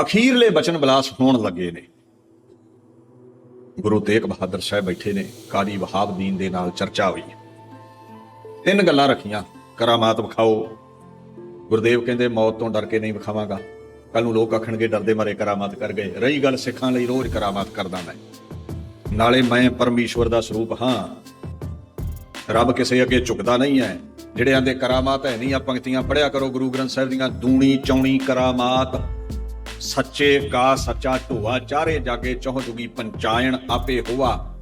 ਅਖੀਰਲੇ ਬਚਨ ਬਲਾਸ ਹੋਣ ਲੱਗੇ ਨੇ। ਗੁਰੂ ਤੇਗ ਬਹਾਦਰ ਸਾਹਿਬ ਬੈਠੇ ਨੇ, ਕਾਦੀ ਵਹਾਬਦੀਨ ਦੇ ਨਾਲ ਚਰਚਾ ਹੋਈ। ਤਿੰਨ ਗੱਲਾਂ ਰੱਖੀਆਂ, ਕਰਾਮਾਤ ਵਿਖਾਓ। ਗੁਰਦੇਵ ਕਹਿੰਦੇ, ਮੌਤ ਤੋਂ ਡਰ ਕੇ ਨਹੀਂ ਵਿਖਾਵਾਂਗਾ। ਕੱਲ ਨੂੰ ਲੋਕ ਆਖਣਗੇ, ਡਰਦੇ ਮਾਰੇ ਕਰਾਮਾਤ ਕਰ ਗਏ। ਰਹੀ ਗੱਲ ਸਿੱਖਾਂ ਲਈ ਰੋਜ਼ ਕਰਾਮਾਤ ਕਰਦਾ ਮੈਂ। ਨਾਲੇ ਮੈਂ ਪਰਮੇਸ਼ਵਰ ਦਾ ਸਰੂਪ ਹਾਂ। ਰੱਬ ਕਿਸੇ ਅੱਗੇ ਝੁਕਦਾ ਨਹੀਂ ਹੈ। ਜਿਹੜੇ ਆਂਦੇ ਕਰਾਮਾਤ ਹੈ ਨਹੀਂ ਆ ਪੰਕਤੀਆਂ ਪੜਿਆ ਕਰੋ। ਗੁਰੂ ਗ੍ਰੰਥ ਸਾਹਿਬ ਦੀਆਂ ਦੂਣੀ ਚੌਣੀ ਕਰਾਮਾਤ। ਸੱਚੇ ਕਾ ਸੱਚਾ ਢੋਆ, ਚਾਰੇ ਜਾਗੇ ਚੌਹ ਜੁਗੀ ਪੰਚਾਇਣ ਆਪੇ ਹੋਵਾ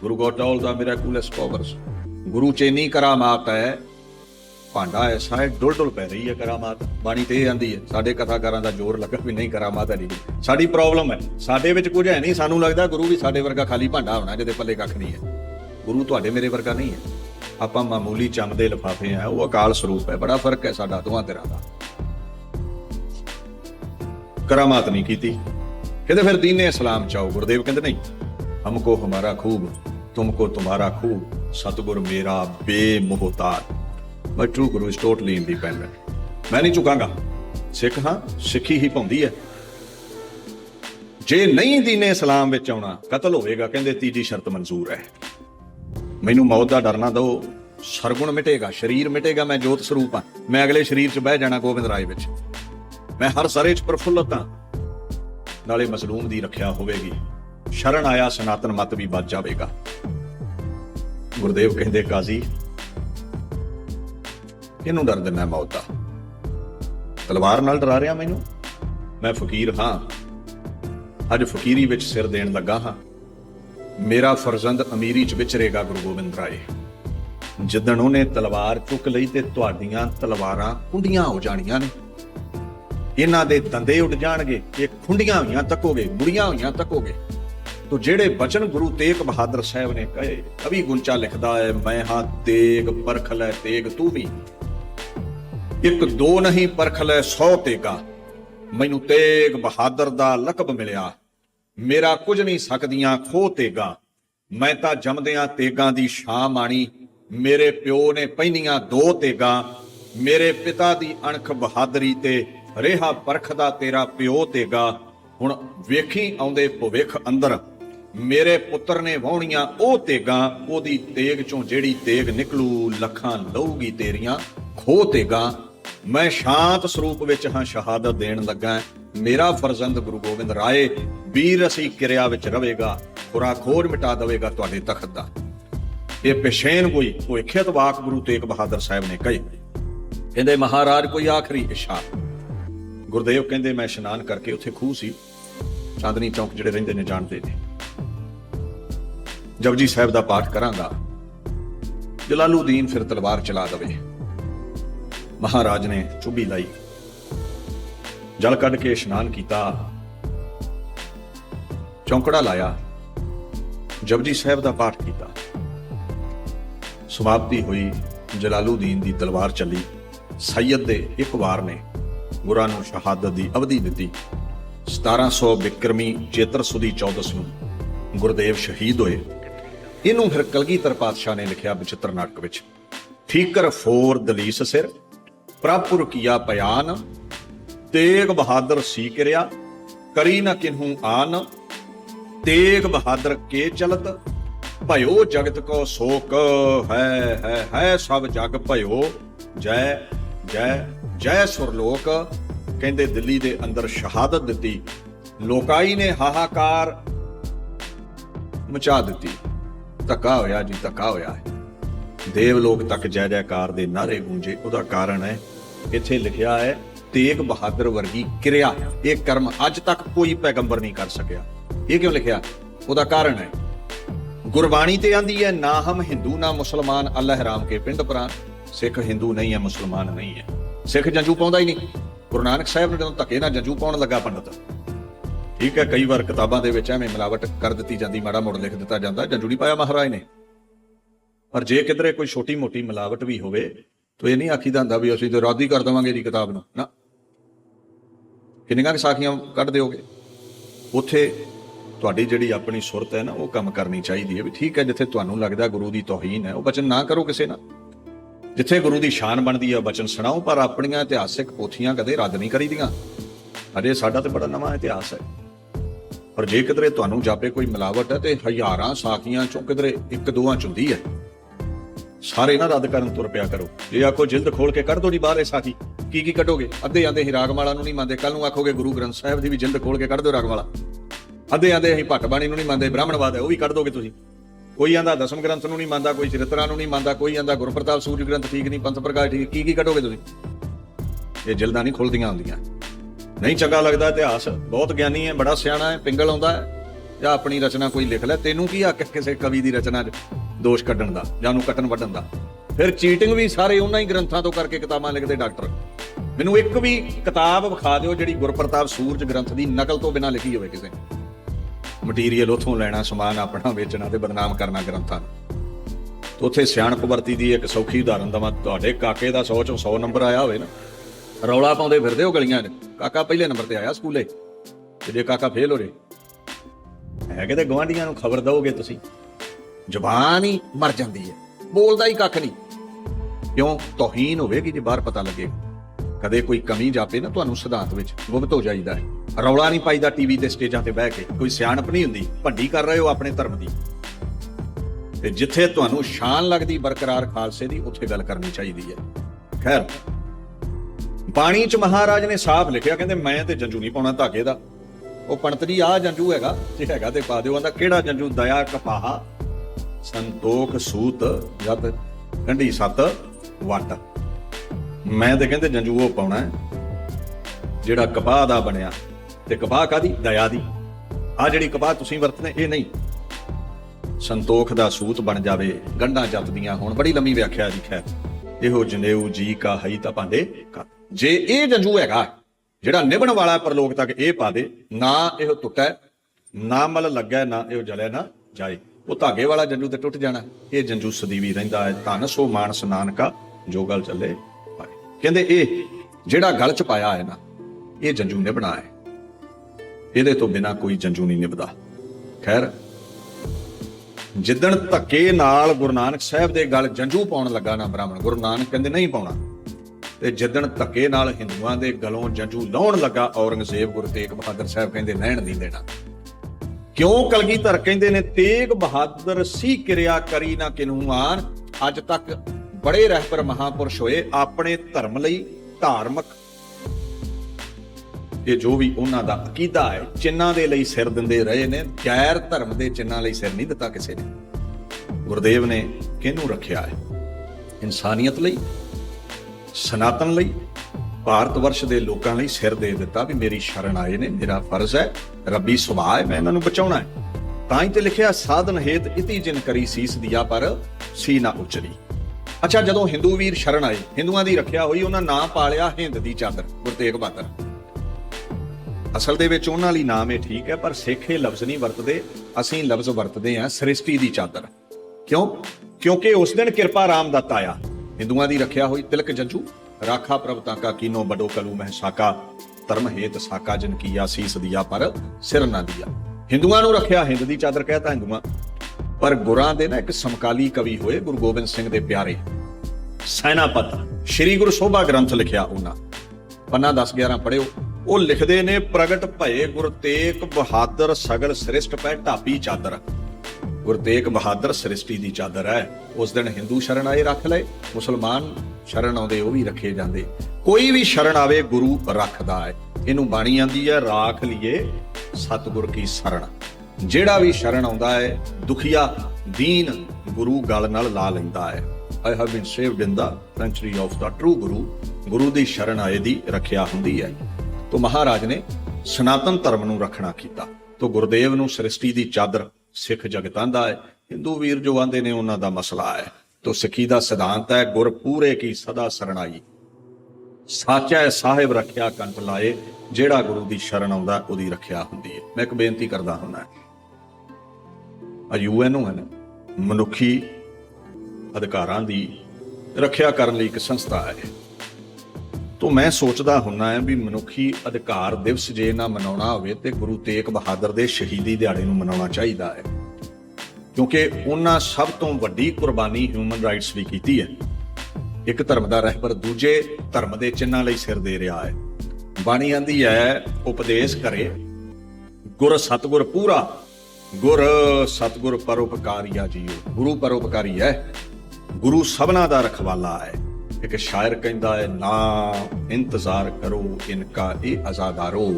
ਗੁਰੂ ਗੋਟ ਆਲ ਦਾ ਮਿਰਾਕੂਲਸ ਪਾਵਰਸ ਗੁਰੂ ਚੇਨੀ ਕਰਾਮਾਤ ਹੈ, ਭਾਂਡਾ ਐਸਾ ਹੈ ਡੁੱਲ ਡੁੱਲ ਪੈ ਰਹੀ ਹੈ ਕਰਾਮਾਤ। ਬਾਣੀ ਤੇ ਆਂਦੀ ਹੈ, ਸਾਡੇ ਕਥਾਕਾਰਾਂ ਦਾ ਜ਼ੋਰ ਲੱਗਾ ਵੀ ਨਹੀਂ, ਕਰਾਮਾਤ ਹੈ ਨਹੀਂ। ਸਾਡੀ ਪ੍ਰੋਬਲਮ ਹੈ। ਸਾਡੇ ਵਿੱਚ ਕੁਝ ਹੈ ਨਹੀਂ, ਸਾਨੂੰ ਲੱਗਦਾ ਗੁਰੂ ਵੀ ਸਾਡੇ ਵਰਗਾ ਖਾਲੀ ਭਾਂਡਾ ਹੋਣਾ, ਜਿਹਦੇ ਪੱਲੇ ਕੱਖ ਨਹੀਂ ਹੈ। ਗੁਰੂ ਤੁਹਾਡੇ ਮੇਰੇ ਵਰਗਾ ਨਹੀਂ ਹੈ। ਆਪਾਂ ਮਾਮੂਲੀ ਚੰਮ ਦੇ ਲਿਫਾਫੇ ਆ, ਉਹ ਅਕਾਲ ਸਰੂਪ ਹੈ, ਬੜਾ ਫ਼ਰਕ ਹੈ ਸਾਡਾ ਦੋਵਾਂ ਤੇਰਾ ਦਾ। ਕਰਾਮਾਤ ਨਹੀਂ ਕੀਤੀ। ਕਹਿੰਦੇ ਫਿਰ ਦੀਨੇ ਇਸਲਾਮ ਚਾਓ, ਗੁਰਦੇਵ ਕਹਿੰਦੇ ਨਹੀਂ। ਹਮਕੋ ਹਮਾਰਾ ਖੂਬ, ਤੁਮਕੋ ਤੁਹਾਡਾ ਖੂਬ, ਸਤਗੁਰ ਮੇਰਾ ਬੇਮੋਹਤਾਜ ਮੈਂ ਟਰੂ ਗੁਰੂ ਇਸ ਟੋਟਲੀ ਇੰਡੀਪੈਂਡੈਂਟ ਮੈਂ ਨਹੀਂ ਝੁਕਾਂਗਾ। ਸਿੱਖ ਹਾਂ, ਸਿੱਖੀ ਹੀ ਪਾਉਂਦੀ ਹੈ। ਜੇ ਨਹੀਂ ਦੀਨੇ ਇਸਲਾਮ ਵਿੱਚ ਆਉਣਾ, ਕਤਲ ਹੋਵੇਗਾ, ਕਹਿੰਦੇ ਤੀਜੀ ਸ਼ਰਤ ਮਨਜ਼ੂਰ ਹੈ। ਮੈਨੂੰ ਮੌਤ ਦਾ ਡਰ ਨਾ ਦਿਓ। ਸਰਗੁਣ ਮਿਟੇਗਾ, ਸਰੀਰ ਮਿਟੇਗਾ, ਮੈਂ ਜੋਤ ਸਰੂਪ ਹਾਂ। ਮੈਂ ਅਗਲੇ ਸਰੀਰ 'ਚ ਬਹਿ ਜਾਣਾ ਗੋਬਿੰਦ ਰਾਏ ਵਿੱਚ। ਮੈਂ ਹਰ ਸਰੇ 'ਚ ਪ੍ਰਫੁੱਲਤ ਹਾਂ। ਨਾਲੇ ਮਜ਼ਲੂਮ ਦੀ ਰੱਖਿਆ ਹੋਵੇਗੀ। ਸ਼ਰਨ ਆਇਆ, ਸਨਾਤਨ ਮਤ ਵੀ ਬਚ ਜਾਵੇਗਾ। ਗੁਰਦੇਵ ਕਹਿੰਦੇ, ਕਾਜ਼ੀ, ਇਹਨੂੰ ਡਰ ਦਿੰਦਾ ਮੌਤ ਦਾ ਤਲਵਾਰ ਨਾਲ ਡਰਾ ਰਿਹਾ ਮੈਨੂੰ? ਮੈਂ ਫਕੀਰ ਹਾਂ। ਅੱਜ ਫਕੀਰੀ ਵਿੱਚ ਸਿਰ ਦੇਣ ਲੱਗਾ ਹਾਂ। ਮੇਰਾ ਫਰਜ਼ੰਦ ਅਮੀਰੀ ਚ ਵਿਚਰੇਗਾ ਗੁਰੂ ਗੋਬਿੰਦ ਰਾਏ। ਜਿੱਦਣ ਉਹਨੇ ਤਲਵਾਰ ਚੁੱਕ ਲਈ ਤੇ ਤੁਹਾਡੀਆਂ ਤਲਵਾਰਾਂ ਕੁੰਡੀਆਂ ਹੋ ਜਾਣੀਆਂ ਨੇ। ਇਹਨਾਂ ਦੇ ਦੰਦੇ ਉੱਡ ਜਾਣਗੇ, ਇਹ ਖੁੰਡੀਆਂ ਹੋਈਆਂ ਤੱਕੋਗੇ ਮੁੜੀਆਂ ਹੋਈਆਂ ਤੱਕੋਗੇ। ਤੋ ਜਿਹੜੇ ਬਚਨ ਗੁਰੂ ਤੇਗ ਬਹਾਦਰ ਸਾਹਿਬ ਨੇ ਕਹੇ ਕਵੀ ਗੁੰਚਾ ਲਿਖਦਾ ਹੈ, ਮੈਂ ਹਾਂ ਤੇਗ, ਪਰਖ ਲੈ ਤੇਗ, ਤੂੰ ਵੀ। ਇੱਕ ਦੋ ਨਹੀਂ ਪਰਖ ਲੈ 100 ਤੇਗਾ। ਮੈਨੂੰ ਤੇਗ ਬਹਾਦਰ ਦਾ ਲਕਬ ਮਿਲਿਆ। ਮੇਰਾ ਕੁਝ ਨਹੀਂ ਸਕਦੀਆਂ ਖੋ ਤੇਗਾ। ਮੈਂ ਤਾਂ ਜੰਮਦਿਆਂ ਤੇਗਾਂ ਦੀ ਸ਼ਾਂ ਮਾਣੀ। ਮੇਰੇ ਪਿਓ ਨੇ ਪਹਿਨੀਆਂ ਦੋ ਤੇਗਾਂ। ਮੇਰੇ ਪਿਤਾ ਦੀ ਅਣਖ ਬਹਾਦਰੀ ਤੇ ਰੇਹਾ ਪਰਖ ਦਾ ਤੇਰਾ ਪਿਓ ਤੇਗਾ ਹੁਣ ਵੇਖੀ ਆਉਂਦੇ ਭਵਿੱਖ ਅੰਦਰ। ਮੇਰੇ ਪੁੱਤਰ ਨੇ ਵਾਹੁਣੀਆਂ, ਉਹ ਤੇਗਾਂ ਉਹਦੀ ਤੇਗ ਚੋਂ ਜਿਹੜੀ ਤੇਗ ਨਿਕਲੂ, ਲੱਖਾਂ ਲਊਗੀ ਤੇਰੀਆਂ ਖੋ ਤੇਗਾਂ ਮੈਂ ਸ਼ਾਂਤ ਸਰੂਪ ਵਿੱਚ ਹਾਂ ਸ਼ਹਾਦਤ ਦੇਣ ਲੱਗਾ। ਮੇਰਾ ਫਰਜ਼ੰਦ ਗੁਰੂ ਗੋਬਿੰਦ ਰਾਏ, ਵੀਰ ਅਸੀਂ ਕਿਰਿਆ ਵਿੱਚ ਰਵੇਗਾ। ਖੁਰਾ ਖੋਜ ਮਿਟਾ ਦੇਵੇਗਾ ਤੁਹਾਡੇ ਤਖਤ ਦਾ। ਇਹ ਪੇਸ਼ੇਨ ਕੋਈ ਭੁਖਿਅਤ ਵਾਕ ਗੁਰੂ ਤੇਗ ਬਹਾਦਰ ਸਾਹਿਬ ਨੇ ਕਹੀ। ਕਹਿੰਦੇ, ਮਹਾਰਾਜ, ਕੋਈ ਆਖਰੀ ਇਸ਼ਾ ਗੁਰਦੇਵ ਕਹਿੰਦੇ, ਮੈਂ ਇਸ਼ਨਾਨ ਕਰਕੇ ਉੱਥੇ ਖੂਹ ਸੀ। ਚਾਂਦਨੀ ਚੌਕ ਜਿਹੜੇ ਰਹਿੰਦੇ ਨੇ ਜਾਣਦੇ ਨੇ। ਜਪਜੀ ਸਾਹਿਬ ਦਾ ਪਾਠ ਕਰਾਂਗਾ। ਜਲਾਲੂਦੀਨ ਫਿਰ ਤਲਵਾਰ ਚਲਾ ਦਵੇ। ਮਹਾਰਾਜ ਨੇ ਚੁੱਭੀ ਲਾਈ। ਜਲ ਕੱਢ ਕੇ ਇਸ਼ਨਾਨ ਕੀਤਾ। ਚੌਂਕੜਾ ਲਾਇਆ। ਜਪਜੀ ਸਾਹਿਬ ਦਾ ਪਾਠ ਕੀਤਾ। ਸਮਾਪਤੀ ਹੋਈ। ਜਲਾਲੂਦੀਨ ਦੀ ਤਲਵਾਰ ਚੱਲੀ। ਸੈਯਦ ਦੇ ਇੱਕ ਵਾਰ ਨੇ ਗੁਰਾਂ ਨੂੰ ਸ਼ਹਾਦਤ ਦੀ ਅਵਧੀ ਦਿੱਤੀ। 1700 ਬਿਕਰਮੀ ਚੇਤਰ ਸੁਦੀ 14 ਨੂੰ ਗੁਰਦੇਵ ਸ਼ਹੀਦ ਹੋਏ। ਇਹਨੂੰ ਫਿਰ ਕਲਗੀਧਰ ਪਾਤਸ਼ਾਹ ਨੇ ਲਿਖਿਆ ਬਚਿੱਤਰ ਨਾਟਕ ਵਿੱਚ। ਠੀਕਰ ਫੋਰ ਦਲੀਸ ਸਿਰ ਪ੍ਰਭਪੁਰ ਕੀਆ ਪਿਆਨ ਤੇਗ ਬਹਾਦਰ ਸੀ ਕਿਰਿਆ, ਕਰੀ ਨਾ ਕਿਨਹੂ ਆਨ, ਤੇਗ ਬਹਾਦਰ ਕੇ ਚਲਤ, ਭਇਓ ਜਗਤ ਕੋ ਸੋਕ, ਹੈ ਹੈ ਹੈ ਸਭ ਜਗ ਭਇਓ, ਜੈ ਜੈ ਜੈ ਸੁਰਲੋਕ, ਕਹਿੰਦੇ ਦਿੱਲੀ ਦੇ ਅੰਦਰ ਸ਼ਹਾਦਤ ਦਿੱਤੀ। ਲੋਕਾਈ ਨੇ ਹਾਹਾਕਾਰ ਮਚਾ ਦਿੱਤੀ। ਧੱਕਾ ਹੋਇਆ ਜੀ, ਧੱਕਾ ਹੋਇਆ ਹੈ। ਦੇਵ ਲੋਕ ਤੱਕ ਜੈ ਜੈਕਾਰ ਦੇ ਨਾਰੇ ਗੂੰਜੇ। ਉਹਦਾ ਕਾਰਨ ਹੈ, ਇੱਥੇ ਲਿਖਿਆ ਹੈ, ਤੇਗ ਬਹਾਦਰ ਵਰਗੀ ਕਿਰਿਆ। ਇਹ ਕਰਮ ਅੱਜ ਤੱਕ ਕੋਈ ਪੈਗੰਬਰ ਨਹੀਂ ਕਰ ਸਕਿਆ। ਇਹ ਕਿਉਂ ਲਿਖਿਆ? ਉਹਦਾ ਕਾਰਨ ਹੈ। ਗੁਰਬਾਣੀ ਤੇ ਆਂਦੀ ਹੈ, ਨਾ ਹਮ ਹਿੰਦੂ, ਨਾ ਮੁਸਲਮਾਨ, ਅੱਲਾਹ ਹਰਾਮ ਕੇ ਪਿੰਡ ਪ੍ਰਾਨ ਸਿੱਖ ਹਿੰਦੂ ਨਹੀਂ ਹੈ, ਮੁਸਲਮਾਨ ਨਹੀਂ ਹੈ। ਸਿੱਖ ਜੰਜੂ ਪਾਉਂਦਾ ਹੀ ਨਹੀਂ। ਗੁਰੂ ਨਾਨਕ ਸਾਹਿਬ ਨੇ ਜਦੋਂ ਧੱਕੇ ਨਾਲ ਜੰਜੂ ਪਾਉਣ ਲੱਗਾ ਪੰਡਤ, ਠੀਕ ਹੈ, ਕਈ ਵਾਰ ਕਿਤਾਬਾਂ ਦੇ ਵਿੱਚ ਐਵੇਂ ਮਿਲਾਵਟ ਕਰ ਦਿੱਤੀ ਜਾਂਦੀ, ਮਾੜਾ ਮੋੜ ਲਿਖ ਦਿੱਤਾ ਜਾਂਦਾ, ਜੰਜੂ ਨਹੀਂ ਪਾਇਆ ਮਹਾਰਾਜ ਨੇ। ਪਰ ਜੇ ਕਿਧਰੇ ਕੋਈ ਛੋਟੀ ਮੋਟੀ ਮਿਲਾਵਟ ਵੀ ਹੋਵੇ, ਤਾਂ ਇਹ ਨਹੀਂ ਆਖੀਦਾ ਹੁੰਦਾ ਵੀ ਅਸੀਂ ਤੇ ਰਾਦੀ ਕਰ ਦੇਵਾਂਗੇ ਜੀ ਕਿਤਾਬ ਨੂੰ, ਨਾ। ਕਿੰਨੀਆਂ ਕੁ ਸਾਖੀਆਂ ਕੱਢ ਦਿਓਗੇ? ਉੱਥੇ ਤੁਹਾਡੀ ਜਿਹੜੀ ਆਪਣੀ ਸੁਰਤ ਹੈ ਨਾ, ਉਹ ਕੰਮ ਕਰਨੀ ਚਾਹੀਦੀ ਹੈ ਵੀ ਠੀਕ ਹੈ, ਜਿੱਥੇ ਤੁਹਾਨੂੰ ਲੱਗਦਾ ਗੁਰੂ ਦੀ ਤੋਹੀਨ ਹੈ, ਉਹ ਬਚਨ ਨਾ ਕਰੋ ਕਿਸੇ ਨਾਲ। ਜਿੱਥੇ ਗੁਰੂ ਦੀ ਸ਼ਾਨ ਬਣਦੀ ਹੈ ਬਚਨ ਸੁਣਾਓ, ਪਰ ਆਪਣੀਆਂ ਇਤਿਹਾਸਿਕ ਪੋਥੀਆਂ ਕਦੇ ਰੱਦ ਨਹੀਂ ਕਰੀਦੀਆਂ। ਅਜੇ ਸਾਡਾ ਤੇ ਬੜਾ ਨਵਾਂ ਇਤਿਹਾਸ ਹੈ। ਪਰ ਜੇ ਕਿਧਰੇ ਤੁਹਾਨੂੰ ਜਾਪੇ ਕੋਈ ਮਿਲਾਵਟ ਹੈ, ਤੇ ਹਜ਼ਾਰਾਂ ਸਾਖੀਆਂ ਚੋਂ ਕਿਧਰੇ ਇੱਕ ਦੋਆਂ ਚ ਹੁੰਦੀ ਹੈ। ਸਾਰੇ ਨਾ ਰੱਦ ਕਰਨ ਤੁਰ ਪਿਆ ਕਰੋ। ਜੇ ਆਖੋ ਜਿਲਦ ਖੋਲ ਕੇ ਕੱਢ ਦੋ ਜੀ ਬਾਹਰ ਇਹ ਸਾਖੀ, ਕੀ ਕੀ ਕੱਢੋਗੇ? ਅੱਧੇ ਆਂਦੇ ਹੀ ਰਾਗਮਾਲਾ ਨੂੰ ਨਹੀਂ ਮੰਨਦੇ ਕੱਲ ਨੂੰ ਆਖੋਗੇ ਗੁਰੂ ਗ੍ਰੰਥ ਸਾਹਿਬ ਦੀ ਵੀ ਜਿਲਦ ਖੋਲ ਕੇ ਕੱਢ ਦਿਓ ਰਾਗਮਾਲਾ। ਅੱਧੇ ਆਂਦੇ ਅਸੀਂ ਭੱਟ ਬਾਣੀ ਨੂੰ ਨਹੀਂ ਮੰਨਦੇ, ਬ੍ਰਾਹਮਣਵਾਦ ਹੈ, ਉਹ ਵੀ ਕੱਢ ਦੋਗੇ ਤੁਸੀਂ। ਕੋਈ ਆਂਦਾ ਦਸਮ ਗ੍ਰੰਥ ਨੂੰ ਨਹੀਂ ਮੰਨਦਾ, ਕੋਈ ਚਰਿਤਰਾ ਨੂੰ ਨਹੀਂ ਮੰਨਦਾ, ਕੋਈ ਆਂਦਾ ਗੁਰਪ੍ਰਤਾਪ ਸੂਰਜ ਗ੍ਰੰਥ ਠੀਕ ਨਹੀਂ, ਪੰਥ ਪ੍ਰਕਾਸ਼ ਠੀਕ ਕੀ ਕੀ ਕੱਢੋਗੇ ਤੁਸੀਂ? ਇਹ ਜਿਲਦਾਂ ਨਹੀਂ ਖੁੱਲਦੀਆਂ ਹੁੰਦੀਆਂ। ਨਹੀਂ ਚੰਗਾ ਲੱਗਦਾ ਇਤਿਹਾਸ, ਬਹੁਤ ਗਿਆਨੀ ਹੈ, ਬੜਾ ਸਿਆਣਾ ਹੈ, ਪਿੰਗਲ ਆਉਂਦਾ ਹੈ, ਜਾਂ ਆਪਣੀ ਰਚਨਾ ਕੋਈ ਲਿਖ ਲੈ, ਤੈਨੂੰ ਕੀ ਹੱਕ ਕਿਸੇ ਕਵੀ ਦੀ ਰਚਨਾ 'ਚ ਦੋਸ਼ ਕੱਢਣ ਦਾ, ਜਾਂ ਉਹਨੂੰ ਕੱਟਣ ਵੱਢਣ ਦਾ? ਫਿਰ ਚੀਟਿੰਗ ਵੀ ਸਾਰੇ ਉਹਨਾਂ ਹੀ ਗ੍ਰੰਥਾਂ ਤੋਂ ਕਰਕੇ ਕਿਤਾਬਾਂ ਲਿਖਦੇ ਡਾਕਟਰ। ਮੈਨੂੰ ਇੱਕ ਵੀ ਕਿਤਾਬ ਵਿਖਾ ਦਿਓ ਜਿਹੜੀ ਗੁਰਪ੍ਰਤਾਪ ਸੂਰਜ ਗ੍ਰੰਥ ਦੀ ਨਕਲ ਤੋਂ ਬਿਨਾਂ ਲਿਖੀ ਹੋਵੇ ਕਿਸੇ ਨੇ। ਮਟੀਰੀਅਲ ਉਥੋਂ ਲੈਣਾ, ਸਮਾਨ ਆਪਣਾ ਵੇਚਣਾ ਤੇ ਬਦਨਾਮ ਕਰਨਾ ਗ੍ਰੰਥਾਂ। ਨੂੰ ਤੇ ਉੱਥੇ ਸਿਆਣਪ ਵਰਤੀ ਦੀ ਇੱਕ ਸੌਖੀ ਉਦਾਹਰਨ ਦਵਾਂ। ਤੁਹਾਡੇ ਕਾਕੇ ਦਾ 100 ਚੋਂ 100 ਨੰਬਰ ਆਇਆ ਹੋਵੇ ਨਾ, ਰੌਲਾ ਪਾਉਂਦੇ ਫਿਰਦੇ ਹੋ ਗਲੀਆਂ 'ਚ। ਕਾਕਾ ਪਹਿਲੇ ਨੰਬਰ ਤੇ ਆਇਆ ਸਕੂਲੇ, ਤੇ ਜੇ ਕਾਕਾ ਫੇਲ ਹੋ ਜੇ ਹੈ ਕਿਤੇ ਗਵਾਂਢੀਆਂ ਨੂੰ ਖਬਰ ਦਓਗੇ ਤੁਸੀਂ। ਜ਼ੁਬਾਨ ਹੀ ਮਰ ਜਾਂਦੀ ਹੈ, ਬੋਲਦਾ ਹੀ ਕੱਖ ਨਹੀਂ। ਕਿਉਂ? ਤੋਹੀਨ ਹੋਵੇਗੀ ਜੇ ਬਾਹਰ ਪਤਾ ਲੱਗੇ। ਕਦੇ ਕੋਈ ਕਮੀ ਜਾਪੇ ਨਾ ਤੁਹਾਨੂੰ ਸਿਧਾਂਤ ਵਿੱਚ ਗੁਪਤ ਹੋ ਜਾਈਦਾ ਹੈ। ਰੌਲਾ ਨਹੀਂ ਪਾਈਦਾ ਟੀਵੀ ਤੇ ਸਟੇਜਾਂ ਤੇ ਬਹਿ ਕੇ, ਕੋਈ ਸਿਆਣਪ ਨਹੀਂ ਹੁੰਦੀ, ਭੰਡੀ ਕਰ ਰਹੇ ਹੋ ਆਪਣੇ ਧਰਮ ਦੀ। ਤੇ ਜਿੱਥੇ ਤੁਹਾਨੂੰ ਸ਼ਾਨ ਲੱਗਦੀ ਬਰਕਰਾਰ ਖਾਲਸੇ ਦੀ, ਉੱਥੇ ਗੱਲ ਕਰਨੀ ਚਾਹੀਦੀ ਹੈ। ਖੈਰ, ਬਾਣੀ ਚ ਮਹਾਰਾਜ ਨੇ ਸਾਫ਼ ਲਿਖਿਆ, ਕਹਿੰਦੇ ਮੈਂ ਤੇ ਜੰਜੂ ਨਹੀਂ ਪਾਉਣਾ ਧਾਗੇ ਦਾ। ਉਹ ਪੰਡਤ ਜੀ ਆ ਜੰਜੂ ਹੈਗਾ, ਜੇ ਹੈਗਾ ਤੇ ਪਾ ਦਿਓ, ਆਂਦਾ ਕਿਹੜਾ ਜੰਜੂ? ਦਇਆ ਕਪਾਹ, ਸੰਤੋਖ ਸੂਤ ਜਦ ਕੰਢੀ ਸੱਤ, ਵਟ। ਮੈਂ ਤੇ ਕਹਿੰਦੇ ਜੰਜੂ ਉਹ ਪਾਉਣਾ ਹੈ, ਜਿਹੜਾ ਕਪਾਹ ਦਾ ਬਣਿਆ ਤੇ ਕਪਾਹ ਕਾਦੀ ਦਇਆ ਦੀ। ਆ ਜਿਹੜੀ ਕਪਾਹ ਤੁਸੀਂ ਵਰਤਦੇ ਇਹ ਨਹੀਂ। ਸੰਤੋਖ ਦਾ ਸੂਤ ਬਣ ਜਾਵੇ ਗੰਢਾਂ ਜਪਦੀਆਂ ਹੋਣ। ਬੜੀ ਲੰਮੀ ਵਿਆਖਿਆ ਜੀ ਖੈਰ। ਇਹੋ ਜਨੇਊ ਜੀ ਕਾ ਹਈ ਤਾਂ ਭਾਂਡੇ ਕਰ ਜੇ ਇਹ ਜੰਜੂ ਹੈਗਾ ਜਿਹੜਾ ਨਿਭਣ ਵਾਲਾ ਹੈ ਪਰਲੋਕ ਤੱਕ ਇਹ ਪਾ ਦੇ ਨਾ ਇਹ ਟੁੱਟੈ ਨਾ ਮਲ ਲੱਗੈ ਨਾ ਇਹ ਜਲੈ ਨਾ ਜਾਏ। ਉਹ ਧਾਗੇ ਵਾਲਾ ਜੰਜੂ ਤੇ ਟੁੱਟ ਜਾਣਾ। ਇਹ ਜੰਜੂ ਸਦੀਵੀ ਰਹਿੰਦਾ ਹੈ। ਧਨ ਸੋ ਮਾਨਸ ਨਾਨਕਾ ਜੋ ਗੱਲ ਚੱਲੇ। ਕਹਿੰਦੇ, ਇਹ ਜਿਹੜਾ ਗਲ ਚ ਪਾਇਆ ਹੈ ਨਾ, ਇਹ ਜੰਜੂ ਨਿਭਣਾ ਹੈ। ਇਹਦੇ ਤੋਂ ਬਿਨਾ ਕੋਈ ਜੰਜੂ ਨਹੀਂ ਨਿਭਦਾ। ਖੈਰ, ਜਿੱਦਣ ਧੱਕੇ ਨਾਲ ਗੁਰੂ ਨਾਨਕ ਸਾਹਿਬ ਦੇ ਗਲ ਜੰਜੂ ਪਾਉਣ ਲੱਗਾ ਨਾ ਬ੍ਰਾਹਮਣ, ਗੁਰੂ ਨਾਨਕ ਕਹਿੰਦੇ, ਨਹੀਂ ਪਾਉਣਾ। ਤੇ ਜਿੱਦਣ ਧੱਕੇ ਨਾਲ ਹਿੰਦੂਆਂ ਦੇ ਗਲੋਂ ਜੰਜੂ ਲਾਉਣ ਲੱਗਾ, ਔਰੰਗਜ਼ੇਬ ਗੁਰੂ ਤੇਗ ਬਹਾਦਰ ਸਾਹਿਬ ਕਹਿੰਦੇ ਨਹਿਣ ਨਹੀਂ ਦੇਣਾ। ਕਿਉਂ ਕਲਗੀਧਰ ਕਹਿੰਦੇ ਨੇ, ਤੇਗ ਬਹਾਦਰ ਸੀ ਕਿਰਿਆ ਕਰੀ ਨਾ ਕਿਨੂ ਆਨ ਅੱਜ ਤੱਕ ਬੜੇ ਰਹਿਬਰ ਮਹਾਪੁਰਸ਼ ਹੋਏ ਆਪਣੇ ਧਰਮ ਲਈ ਧਾਰਮਿਕ। ਇਹ ਜੋ ਵੀ ਉਹਨਾਂ ਦਾ ਅਕੀਦਾ ਹੈ ਚਿੰਨਾਂ ਦੇ ਲਈ ਸਿਰ ਦਿੰਦੇ ਰਹੇ ਨੇ, ਗੈਰ ਧਰਮ ਦੇ ਚਿੰਨਾਂ ਲਈ ਸਿਰ ਨਹੀਂ ਦਿੱਤਾ ਕਿਸੇ ਨੇ। ਗੁਰਦੇਵ ਨੇ ਕਿਹਨੂੰ ਰੱਖਿਆ ਹੈ? ਇਨਸਾਨੀਅਤ ਲਈ, ਸਨਾਤਨ ਲਈ, ਭਾਰਤ ਵਰਸ਼ ਦੇ ਲੋਕਾਂ ਲਈ ਸਿਰ ਦੇ ਦਿੱਤਾ ਵੀ ਮੇਰੀ ਸ਼ਰਨ ਆਏ ਨੇ, ਮੇਰਾ ਫਰਜ਼ ਹੈ, ਰੱਬੀ ਸੁਭਾਅ ਹੈ, ਮੈਂ ਇਹਨਾਂ ਨੂੰ ਬਚਾਉਣਾ ਹੈ। ਤਾਂ ਹੀ ਤੇ ਲਿਖਿਆ, ਸਾਧਨ ਹੇਤ ਇਤੀ ਜਿਨ ਕਰੀ ਸੀਸ ਦਿਆ ਪਰ, ਸੀ ਨਾ ਉਚਰੀ। ਅੱਛਾ, ਜਦੋਂ ਹਿੰਦੂ ਵੀਰ ਸ਼ਰਨ ਆਏ, ਹਿੰਦੂਆਂ ਦੀ ਰੱਖਿਆ ਹੋਈ, ਉਹਨਾਂ ਨਾਂ ਪਾਲਿਆ ਹਿੰਦ ਦੀ ਚਾਦਰ ਗੁਰੂ ਤੇਗ ਬਹਾਦਰ। ਅਸਲ ਦੇ ਵਿੱਚ ਉਹਨਾਂ ਲਈ ਨਾਮ ਇਹ ਠੀਕ ਹੈ, ਪਰ ਸਿੱਖ ਇਹ ਲਫ਼ਜ਼ ਨਹੀਂ ਵਰਤਦੇ, ਅਸੀਂ ਲਫ਼ਜ਼ ਵਰਤਦੇ ਹਾਂ ਸ੍ਰਿਸ਼ਟੀ ਦੀ ਚਾਦਰ। ਕਿਉਂ? ਕਿਉਂਕਿ ਉਸ ਦਿਨ ਕਿਰਪਾ ਰਾਮ ਦਾ ਤਾਇਆ ਹਿੰਦੂਆਂ ਦੀ ਰੱਖਿਆ ਹੋਈ, ਤਿਲਕ ਜੰਜੂ, ਰਾਖਾ ਪ੍ਰਭ ਕਾ ਕੀਨੋ ਬਡੋ ਕਲੂ ਮਹਿ ਸਾਕਾ, ਧਰਮ ਹੇਤ ਸਾਕਾ ਜਨ ਕੀਆ ਸੀਸ ਦਿਆ ਪਰ ਸਿਰ ਨਾ ਦਿਆ। ਹਿੰਦੂਆਂ ਨੂੰ ਰੱਖਿਆ ਹਿੰਦ ਦੀ ਚਾਦਰ ਕਹਿਤਾ ਹਿੰਦੂਆਂ ਪਰ ਗੁਰਾਂ ਦੇ ਨਾ ਇੱਕ ਸਮਕਾਲੀ ਕਵੀ ਹੋਏ ਗੁਰੂ ਗੋਬਿੰਦ ਸਿੰਘ ਦੇ ਪਿਆਰੇ। ਸੈਨਾਪਤ, ਸ੍ਰੀ ਗੁਰੂ ਸੋਭਾ ਗ੍ਰੰਥ ਲਿਖਿਆ ਉਹਨਾਂ। ਪੰਨਾ 10 11 ਪੜਿਓ ਉਹ ਲਿਖਦੇ ਨੇ, ਪ੍ਰਗਟ ਭਏ ਗੁਰ ਤੇਗ ਬਹਾਦਰ ਸਗਲ ਸ੍ਰਿਸ਼ਟ ਪੈ ਢਾਪੀ ਚਾਦਰ। ਗੁਰ ਤੇਗ ਬਹਾਦਰ ਸ੍ਰਿਸ਼ਟੀ ਦੀ ਚਾਦਰ ਹੈ। ਉਸ ਦਿਨ ਹਿੰਦੂ ਸ਼ਰਨ ਆਏ, ਰੱਖ ਲਏ। ਮੁਸਲਮਾਨ ਸ਼ਰਨ ਆਉਂਦੇ, ਉਹ ਵੀ ਰੱਖੇ ਜਾਂਦੇ। ਕੋਈ ਵੀ ਸ਼ਰਨ ਆਵੇ, ਗੁਰੂ ਰੱਖਦਾ ਹੈ। ਇਹਨੂੰ ਬਾਣੀ ਆਂਦੀ ਹੈ, ਰਾਖ ਲਈਏ ਸਤਿਗੁਰ ਕੀ ਸ਼ਰਨ। ਜਿਹੜਾ ਵੀ ਸ਼ਰਨ ਆਉਂਦਾ ਹੈ, ਦੁਖੀਆ ਦੀਨ ਗੁਰੂ ਗਲ ਨਾਲ ਲਾ ਲੈਂਦਾ ਹੈ। I have been saved in the century of the true guru ਗੁਰੂ ਦੀ ਸ਼ਰਨ ਆਏ ਦੀ ਰੱਖਿਆ ਹੁੰਦੀ ਹੈ। ਤੋ ਮਹਾਰਾਜ ਨੇ ਸਨਾਤਨ ਧਰਮ ਨੂੰ ਰੱਖਣਾ ਕੀਤਾ। ਤੋ ਗੁਰਦੇਵ ਨੂੰ ਸ੍ਰਿਸ਼ਟੀ ਦੀ ਚਾਦਰ ਸਿੱਖ ਜਗਤਾਂ ਦਾ ਹੈ। ਹਿੰਦੂ ਵੀਰ ਜੋ ਆਂਦੇ ਨੇ ਉਹਨਾਂ ਦਾ ਮਸਲਾ ਹੈ। ਤੋ ਸਿੱਖੀ ਦਾ ਸਿਧਾਂਤ ਹੈ, ਗੁਰ ਪੂਰੇ ਕੀ ਸਦਾ ਸਰਣਾਈ। ਸਾਚਾ ਸਾਹਿਬ ਰੱਖਿਆ ਕੰਟ ਲਾਏ। ਜਿਹੜਾ ਗੁਰੂ ਦੀ ਸ਼ਰਨ ਆਉਂਦਾ, ਉਹਦੀ ਰੱਖਿਆ ਹੁੰਦੀ ਹੈ। ਮੈਂ ਇੱਕ ਬੇਨਤੀ ਕਰਦਾ ਹੁੰਦਾ। ਆ ਯੂਐਨਓ ਹੈ ਨਾ ਮਨੁੱਖੀ ਅਧਿਕਾਰਾਂ ਦੀ ਰੱਖਿਆ ਕਰਨ ਲਈ ਇੱਕ ਸੰਸਥਾ ਹੈ। ਤੋ ਮੈਂ ਸੋਚਦਾ ਹੁੰਨਾ ਹੈ ਵੀ ਮਨੁੱਖੀ ਅਧਿਕਾਰ ਦਿਵਸ ਜੇ ਨਾ ਮਨਾਉਣਾ ਹੋਵੇ ਤੇ ਗੁਰੂ ਤੇਗ ਬਹਾਦਰ ਦੇ ਸ਼ਹੀਦੀ ਦਿਹਾੜੇ ਨੂੰ ਮਨਾਉਣਾ ਚਾਹੀਦਾ ਹੈ। ਕਿਉਂਕਿ ਉਹਨਾਂ ਸਭ ਤੋਂ ਵੱਡੀ ਕੁਰਬਾਨੀ ਹਿਊਮਨ ਰਾਈਟਸ ਲਈ ਕੀਤੀ ਹੈ। ਇੱਕ ਧਰਮ ਦਾ ਰਹਿਬਰ ਦੂਜੇ ਧਰਮ ਦੇ ਚਿੰਨਾਂ ਲਈ ਸਿਰ ਦੇ ਰਿਹਾ ਹੈ। ਬਾਣੀ ਆਂਦੀ ਹੈ, ਉਪਦੇਸ਼ ਕਰੇ, ਗੁਰ ਸਤਗੁਰ ਪੂਰਾ ਗੁਰ ਸਤਗੁਰ ਪਰਉਪਕਾਰੀਆ ਜੀਓ, ਗੁਰੂ ਪਰਉਪਕਾਰੀ ਹੈ। ਗੁਰੂ ਸਭਨਾ ਦਾ ਰਖਵਾਲਾ ਹੈ। ਇੱਕ ਸ਼ਾਇਰ ਕਹਿੰਦਾ ਹੈ ਨਾ ਇੰਤਜ਼ਾਰ ਕਰੋ, ਇਨਕਾ ਇਹ ਅਜ਼ਾਦਾਰੋ।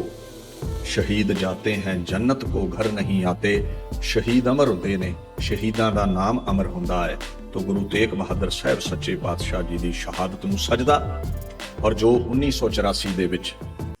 ਸ਼ਹੀਦ ਜਾਤੇ ਹੈ, ਜੰਨਤ ਕੋ ਘਰ ਨਹੀਂ ਆਤੇ। ਸ਼ਹੀਦ ਅਮਰ ਹੁੰਦੇ ਨੇ, ਸ਼ਹੀਦਾਂ ਦਾ ਨਾਮ ਅਮਰ ਹੁੰਦਾ ਹੈ। ਤੋ ਗੁਰੂ ਤੇਗ ਬਹਾਦਰ ਸਾਹਿਬ ਸੱਚੇ ਪਾਤਸ਼ਾਹ ਜੀ ਦੀ ਸ਼ਹਾਦਤ ਨੂੰ ਸਜਦਾ। ਔਰ ਜੋ 1984 ਦੇ ਵਿੱਚ